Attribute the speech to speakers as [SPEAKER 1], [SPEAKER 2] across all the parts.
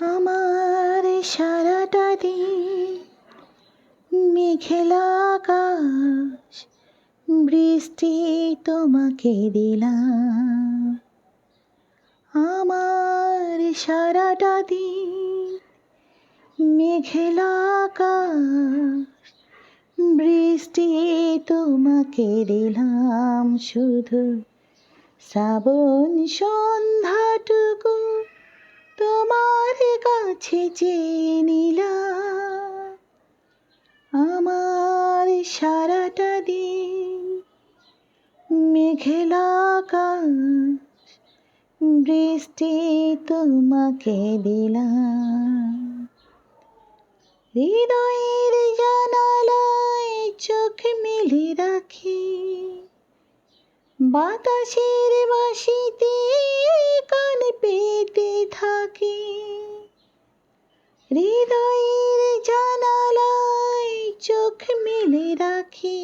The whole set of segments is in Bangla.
[SPEAKER 1] আমার সারাটা দিন মেঘেলা আকাশ, বৃষ্টি তোমাকে দিলাম। আমার সারাটা দিন মেঘেলা আকাশ, বৃষ্টি তোমাকে দিলাম। শুধু শ্রাবণ সন্ধ্যাটুকু কাছে চেয়ে নিলাম। আমার সারাটা দিন মেঘেলা আকাশ, বৃষ্টি তোমাকে দিলাম। হৃদয়ের জানালায় চোখ মেলে রাখি, বাতাসের বাসিতে কান পেতে থাকি। হৃদয়ের জানালায় চোখ মেলে রাখি।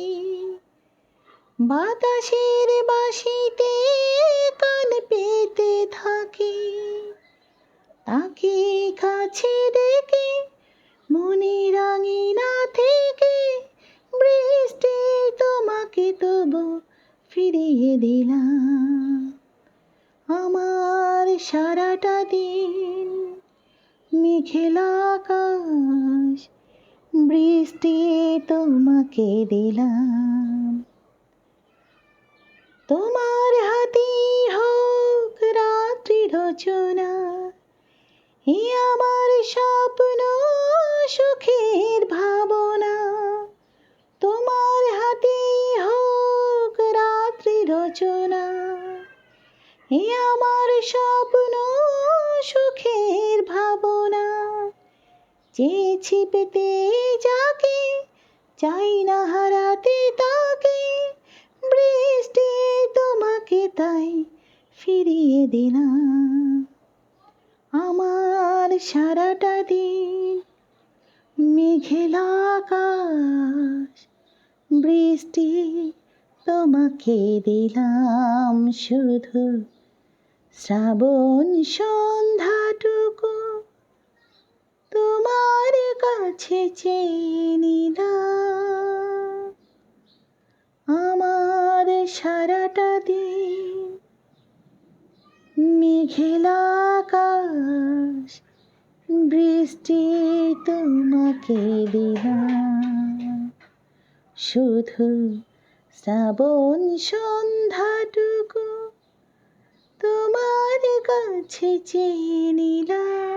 [SPEAKER 1] বাতাসের বাসিতে কান পেতে থাকি। তাকে কাছে ডেকে মনে রাঙিনা থেকে বৃষ্টি তোমাকে তবু ফিরিয়ে দিলাম। আমার সারাটা দিন মেঘেলা আকাশ, বৃষ্টি তোমাকে দিলাম। তোমার হাতে হোক রাত্রি রচনা, এ আমার স্বপ্ন সুখের ভাবনা। তোমার হাতে হোক রাত্রি রচনা, এ আমার স্বপ্ন চেয়েছি পেতে যাকে, চাই না হারাতে তাকে। বৃষ্টি তোমাকে তাই ফিরিয়ে দিলাম আমার সারাটা দিন মেঘেলা আকাশ, বৃষ্টি তোমাকে দিলাম শুধু শ্রাবণ সন্ধ্যাটুকু। কাছে চেয়ে নিলাম আমার সারাটা দিন মেঘেলা আকাশ, বৃষ্টি তোমাকে দিলাম। শুধু শ্রাবণ সন্ধ্যাটুকু তোমার কাছে চেয়ে নিলাম।